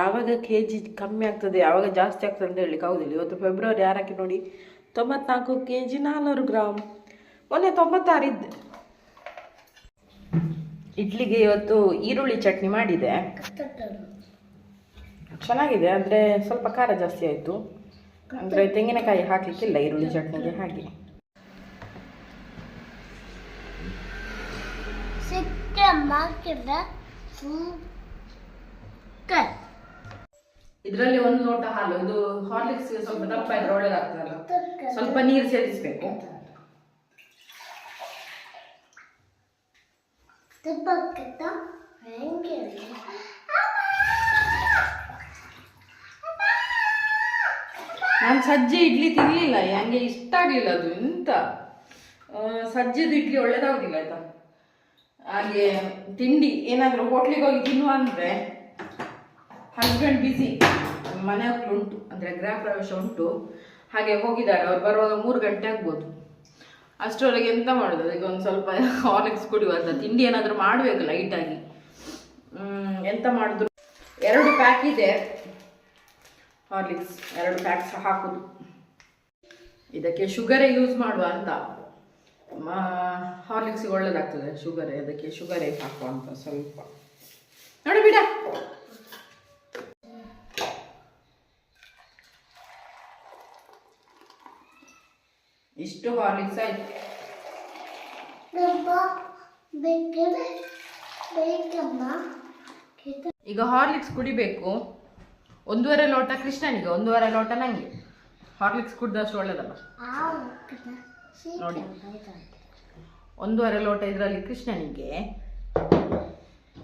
ಯಾವಾಗ K G ಕಮ್ಮಿ ಆಗ್ತದೆ, ಯಾವಾಗ ಜಾಸ್ತಿ ಆಗ್ತದೆ ಅಂತ ಹೇಳಲಿಕ್ಕೆ ಆಗೋದಿಲ್ಲ. ಇವತ್ತು ಫೆಬ್ರವರಿ ಆರಕ್ಕೆ ನೋಡಿ, ತೊಂಬತ್ನಾಲ್ಕು ಕೆ ಜಿ ನಾನ್ನೂರು ಗ್ರಾಮ್ ಮೊನ್ನೆ ತೊಂಬತ್ತಾರು ಇದ್ದೆ. ಇಡ್ಲಿಗೆ ಇವತ್ತು ಈರುಳ್ಳಿ ಚಟ್ನಿ ಮಾಡಿದೆ. ಚೆನ್ನಾಗಿದೆ, ಅಂದರೆ ಸ್ವಲ್ಪ ಖಾರ ಜಾಸ್ತಿ ಆಯಿತು. ಅಂದರೆ ತೆಂಗಿನಕಾಯಿ ಹಾಕಲಿಕ್ಕಿಲ್ಲ ಈರುಳ್ಳಿ ಚಟ್ನಿಗೆ, ಹಾಗೆ. ಸಿಕ್ಕಮ್ಮಾಕಿದ ಸೂಕರ್. ಇದರಲ್ಲಿ ಒಂದು ಲೋಟ ಹಾಲು ಇದು ಹಾರ್ಲಿಕ್ಸ್ ಸ್ವಲ್ಪ ದಪ್ಪ ಇದ್ರೆ ಒಳ್ಳೇದಾಗ್ತದಲ್ಲ ಸ್ವಲ್ಪ ನೀರು ಸೇರಿಸಬೇಕು ನಾನು ಸಜ್ಜೆ ಇಡ್ಲಿ ತಿನ್ನಲಿಲ್ಲ ಹಂಗೆ ಇಷ್ಟ ಆಗಲಿಲ್ಲ ಅದು ಎಂತ? ಸಜ್ಜೆದು ಇಡ್ಲಿ ಒಳ್ಳೇದಾಗುದಿಲ್ಲ ಆಯ್ತಾ? ಹಾಗೆ ತಿಂಡಿ ಏನಾದರೂ ಹೋಟ್ಲಿಗೆ ಹೋಗಿ ತಿನ್ನುವ ಅಂದರೆ ಹಸ್ಬೆಂಡ್ ಬಿಸಿ ಮನೆ ಹತ್ರ ಉಂಟು ಅಂದರೆ ಗೃಹ ಪ್ರವೇಶ ಉಂಟು. ಹಾಗೆ ಹೋಗಿದ್ದಾರೆ, ಅವ್ರು ಬರುವಾಗ ಮೂರು ಗಂಟೆ ಆಗ್ಬೋದು. ಅಷ್ಟರೊಳಗೆ ಎಂತ ಮಾಡೋದು? ಅದಕ್ಕೆ ಒಂದು ಸ್ವಲ್ಪ ಹಾರ್ಲಿಕ್ಸ್ ಅಂತ. ತಿಂಡಿ ಏನಾದರೂ ಮಾಡಬೇಕು ಲೈಟಾಗಿ ಎಂತ ಮಾಡಿದ್ರು ಎರಡು ಪ್ಯಾಕ್ ಇದೆ. ಹಾರ್ಲಿಕ್ಸ್ ಎರಡು ಪ್ಯಾಕ್ಸ್ ಹಾಕೋದು. ಇದಕ್ಕೆ ಶುಗರೇ ಯೂಸ್ ಮಾಡುವ ಅಂತ. ಹಾರ್ಲಿಕ್ಸಿಗೆ ಒಳ್ಳೇದಾಗ್ತದೆ ಶುಗರೇ ಅದಕ್ಕೆ ಶುಗರೇ ಹಾಕುವ ಅಂತ ಸ್ವಲ್ಪ. ನೋಡಿ ಬಿಡ. ಇಷ್ಟು ಹಾರ್ಲಿಕ್ಸ್ ಆಯ್ತು. ಈಗ ಹಾರ್ಲಿಕ್ಸ್ ಕುಡಿಬೇಕು. ಒಂದೂವರೆ ಲೋಟ ಕೃಷ್ಣನಿಗೆ ಒಂದೂವರೆ ಲೋಟ ನಂಗೆ. ಹಾರ್ಲಿಕ್ಸ್ ಕುಡ್ದಷ್ಟು ಒಳ್ಳೇದಲ್ಲ. ನೋಡಿ. ಒಂದೂವರೆ ಲೋಟ ಇದರಲ್ಲಿ ಕೃಷ್ಣನಿಗೆ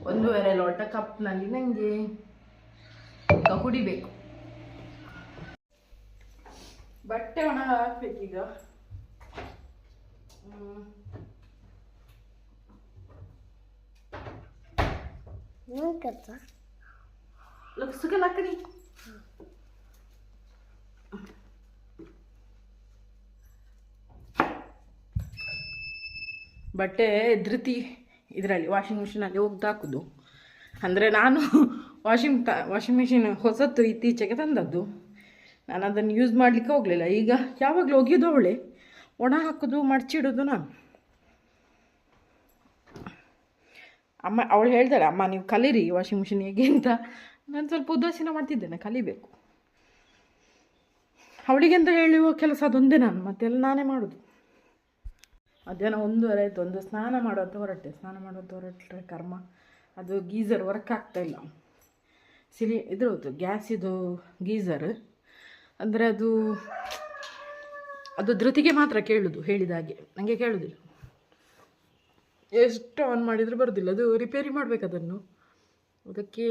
ಒಂದೂವರೆ ಲೋಟ ಕಪ್ನಲ್ಲಿ ನನಗೆ ಈಗ ಕುಡಿಬೇಕು. ಬಟ್ಟೆ ಒಣ ಹಾಕ್ಬೇಕೀಗ. ಹ್ಮ್. ನಂಕತ್ತ ಲಕ್ಸುಗ ಲಕ್ಕಡಿ ಬಟ್ಟೆ ಧೃತಿ ಇದರಲ್ಲಿ ವಾಷಿಂಗ್ ಮಿಷಿನಲ್ಲಿ ಒಗ್ದು ಹಾಕೋದು ಅಂದರೆ ನಾನು ವಾಷಿಂಗ್ ತ ವಾಷಿಂಗ್ ಮಿಷಿನ್ ಹೊಸತ್ತು ಇತ್ತೀಚೆಗೆ ತಂದದ್ದು. ನಾನು ಅದನ್ನು ಯೂಸ್ ಮಾಡಲಿಕ್ಕೆ ಹೋಗಲಿಲ್ಲ. ಈಗ ಯಾವಾಗಲೂ ಒಗೆಯೋದು ಅವಳೆ. ಒಣ ಹಾಕೋದು ಮಡಚಿಡೋದು ನಾನು ಅಮ್ಮ, ಅವಳು ಹೇಳ್ತಾಳೆ ಅಮ್ಮ, ನೀವು ಕಲೀರಿ ವಾಷಿಂಗ್ ಮಿಷಿನ್ ಹೇಗೆ ಅಂತ. ನಾನು ಸ್ವಲ್ಪ ಉದಾಸೀನ ಮಾಡ್ತಿದ್ದೇನೆ, ಕಲಿಬೇಕು. ಅವಳಿಗೆ ಅಂತ ಹೇಳುವ ಕೆಲಸ ಅದೊಂದೇ ನಾನು, ಮತ್ತೆಲ್ಲ ನಾನೇ ಮಾಡೋದು. ಮಧ್ಯಾಹ್ನ ಒಂದೂವರೆ ಆಯಿತು, ಒಂದು ಸ್ನಾನ ಮಾಡುವಂತ ಹೊರಟೆ. ಸ್ನಾನ ಮಾಡುವಂತ ಹೊರಟ್ರೆ ಕರ್ಮ. ಅದು ಗೀಝರ್ ವರ್ಕ್ ಆಗ್ತಾ ಇಲ್ಲ. ಸಿಲಿ, ಇದ್ರದ್ದು ಗ್ಯಾಸಿದು ಗೀಝರ್ ಅಂದರೆ ಅದು ಅದು ಧೃತಿಗೆ ಮಾತ್ರ ಕೇಳುದು, ಹೇಳಿದ ಹಾಗೆ. ನನಗೆ ಕೇಳೋದಿಲ್ಲ. ಎಷ್ಟು ಆನ್ ಮಾಡಿದರೂ ಬರೋದಿಲ್ಲ. ಅದು ರಿಪೇರಿ ಮಾಡಬೇಕು ಅದನ್ನು ಅದಕ್ಕೆ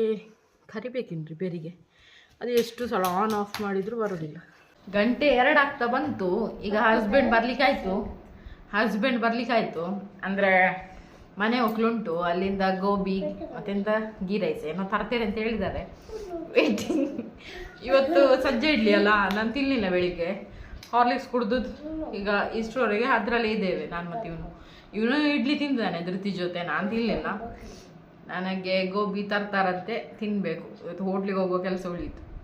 ಕರಿಬೇಕಿನ್ನು ರಿಪೇರಿಗೆ ಅದು ಎಷ್ಟು ಸಲ ಆನ್ ಆಫ್ ಮಾಡಿದರೂ ಬರೋದಿಲ್ಲ. ಗಂಟೆ ಎರಡು ಆಗ್ತಾ ಬಂತು. ಈಗ ಹಸ್ಬೆಂಡ್ ಬರ್ಲಿಕ್ಕಾಯಿತು. ಹಸ್ಬೆಂಡ್ ಬರ್ಲಿಕ್ಕಾಯಿತು. ಅಂದರೆ ಮನೆ ಒಕ್ಲುಂಟು. ಅಲ್ಲಿಂದ ಗೋಬಿ, ಮತ್ತೆಂತ ಗೀ ರೈಸ್ ಏನೋ ತರ್ತೇನೆ ಅಂತ ಹೇಳಿದ್ದಾರೆ. ವೇಟಿಂಗ್ ಇವತ್ತು ಸಜ್ಜೆ ಇಡ್ಲಿ ಅಲ್ಲ ನಾನು ತಿನ್ನಲಿಲ್ಲ ಬೆಳಿಗ್ಗೆ. ಹಾರ್ಲಿಕ್ಸ್ ಕುಡ್ದು ಈಗ ಇಷ್ಟರವರೆಗೆ ಅದರಲ್ಲೇ ಇದ್ದೇವೆ ನಾನು ಮತ್ತೆ ಇವನು. ಇವನು ಇಡ್ಲಿ ತಿಂದಿದ್ದಾನೆ ಧೃತಿ ಜೊತೆ, ನಾನು ತಿನ್ನಲಿಲ್ಲ ನನಗೆ ಗೋಬಿ ತರ್ತಾರಂತೆ ತಿನ್ನಬೇಕು ಇವತ್ತು ಹೋಟ್ಲಿಗೆ ಹೋಗೋ ಕೆಲಸ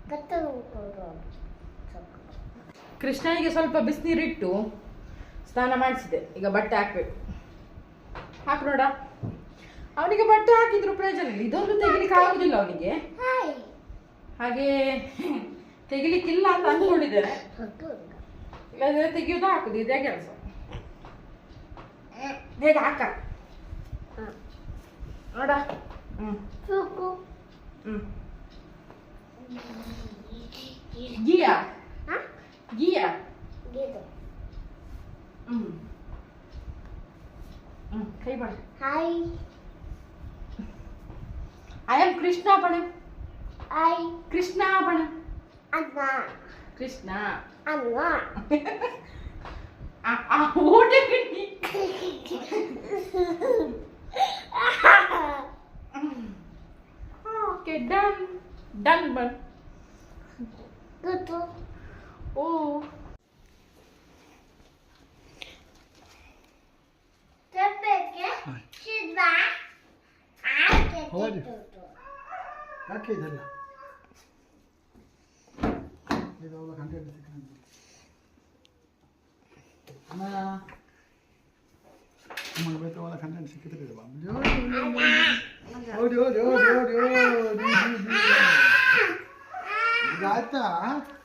ಕತ್ತ ಕೃಷ್ಣನಿಗೆ ಸ್ವಲ್ಪ ಬಿಸಿನೀರಿಟ್ಟು ಸ್ನಾನ ಮಾಡಿಸಿದೆ. ಈಗ ಬಟ್ಟೆ ಹಾಕ್ಬೇಕು. ಹಾಕ್ ನೋಡ. ಅವನಿಗೆ ಬಟ್ಟೆ ಹಾಕಿದ್ರು ಪ್ರಯೋಜನ ಇಲ್ಲ. ಇದೊಂದು ತೆಗಿಲಿಕ್ಕೆ ಆಗುದಿಲ್ಲ ಅವನಿಗೆ. ಹಾಗೆ ತೆಗಿಲಿಕ್ಕಿಲ್ಲ ಅಂತ ಅಂದ್ಕೊಂಡಿದ್ದೇನೆ Mas eu tenho que dar com de graça. De daca. Ora. Suco. Guia. Hã? Guia. Guia. Hum. Hum, કઈ પણ હાય આઈ એમ કૃષ્ણા પણ આઈ કૃષ્ણા પણ અન્ના ಕೃಷ್ಣ ಅನ್ನ ಆ ಆ ಓಟೆ ಕಣ್ಣಿ ಓಕೆ ಡನ್ ಡನ್ ಬನ್ ಗುಟ್ಟು ಓ ತಪ್ಪಕ್ಕೆ ಶಿದ್ವಾ ಆಕೆ ಹೌದು. ತಿಂತು ಯಾಕೆ ಇದೆಲ್ಲ 얘가 올라 간대를 택하는 거. 하나야. 엄마 왜 떠올라 간다는 새끼들 이리 봐. 어려 어려 어려 어려. 나왔다.